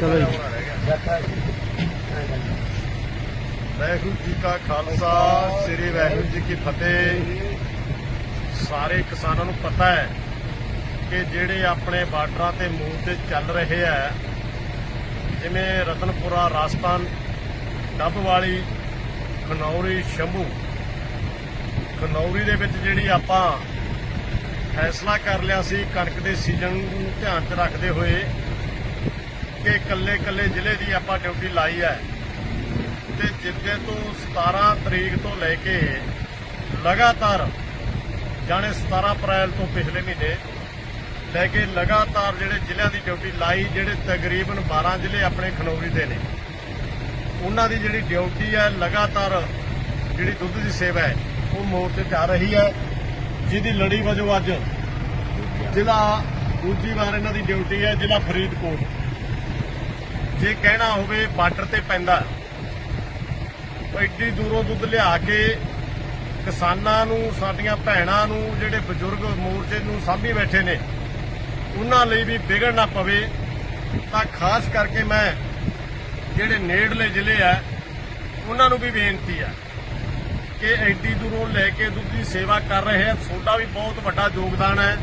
ਚਲੋ ਜੀ। ਵਾਹਿਗੁਰੂ ਜੀ ਕਾ ਖਾਲਸਾ, ਸ੍ਰੀ ਵਾਹਿਗੁਰੂ ਜੀ ਕੀ ਫਤਿਹ। ਸਾਰੇ ਕਿਸਾਨਾਂ ਨੂੰ ਪਤਾ ਹੈ ਕਿ ਜਿਹੜੇ ਆਪਣੇ ਬਾਰਡਰਾਂ ਤੇ ਮੂਲ ਤੇ ਚੱਲ ਰਹੇ ਆ, ਜਿਵੇਂ ਰਤਨਪੁਰਾ, ਰਾਜਸਥਾਨ ਡੱਬ ਵਾਲੀ ਖਨੌਰੀ, ਸ਼ੰਭੂ। ਖਨੌਰੀ ਦੇ ਵਿੱਚ ਜਿਹੜੀ ਆਪਾਂ ਫੈਸਲਾ ਕਰ ਲਿਆ ਸੀ, ਕਣਕ ਦੇ ਸੀਜ਼ਨ ਨੂੰ ਧਿਆਨ 'ਚ ਰੱਖਦੇ ਹੋਏ ਕਿ ਇਕੱਲੇ ਇਕੱਲੇ ਜ਼ਿਲ੍ਹੇ ਦੀ ਆਪਾਂ ਡਿਊਟੀ ਲਾਈ ਹੈ। ਤੇ ਜਿੱਦੇ ਤੋਂ 17 ਤਰੀਕ ਤੋਂ ਲੈ ਕੇ ਲਗਾਤਾਰ, ਜਾਣੇ 17 ਅਪ੍ਰੈਲ ਤੋਂ ਪਿਛਲੇ ਮਹੀਨੇ, ਲੈ ਕੇ ਲਗਾਤਾਰ ਜਿਹੜੇ ਜ਼ਿਲ੍ਹਿਆਂ ਦੀ ਡਿਊਟੀ ਲਾਈ, ਜਿਹੜੇ ਤਕਰੀਬਨ 12 ਜ਼ਿਲ੍ਹੇ ਆਪਣੇ ਖਨੌਰੀ ਦੇ ਨੇ। ਉਹਨਾਂ ਦੀ ਜਿਹੜੀ ਡਿਊਟੀ ਹੈ, ਲਗਾਤਾਰ ਜਿਹੜੀ ਦੁੱਧ ਦੀ ਸੇਵਾ ਹੈ, ਉਹ ਮੋਰਚੇ ਤੇ ਆ ਰਹੀ ਹੈ। ਜਿਹਦੀ ਲੜੀ ਵਜੋਂ ਅੱਜ ਜ਼ਿਲ੍ਹਾ ਦੂਜੀ ਵਾਰ ਇਹਨਾਂ ਦੀ ਡਿਊਟੀ ਹੈ, ਜ਼ਿਲ੍ਹਾ ਫਰੀਦਕੋਟ। ਜੇ ਕਹਿਣਾ ਹੋਵੇ ਬਾਰਡਰ ਤੇ ਪੈਂਦਾ ਐਡੀ ਦੂਰੋਂ ਦੁੱਧ ਲਿਆ ਕੇ ਕਿਸਾਨਾਂ ਨੂੰ, ਸਾਡੀਆਂ ਭੈਣਾਂ ਨੂੰ, ਜਿਹੜੇ ਬਜ਼ੁਰਗ ਮੋਰਚੇ ਨੂੰ ਸਾਂਭੀ ਬੈਠੇ ਨੇ, ਉਹਨਾਂ ਲਈ ਵੀ ਵਿਗੜ ਨਾ ਪਵੇ, ਤਾਂ ਖਾਸ ਕਰਕੇ ਮੈਂ ਜਿਹੜੇ ਨੇੜਲੇ ਜ਼ਿਲ੍ਹੇ ਆ, ਉਹਨਾਂ ਨੂੰ ਵੀ ਬੇਨਤੀ ਆ ਕਿ ਐਡੀ ਦੂਰੋਂ ਲੈ ਕੇ ਦੁੱਧ ਦੀ ਸੇਵਾ ਕਰ ਰਹੇ ਆ। ਤੁਹਾਡਾ ਵੀ ਬਹੁਤ ਵੱਡਾ ਯੋਗਦਾਨ ਹੈ।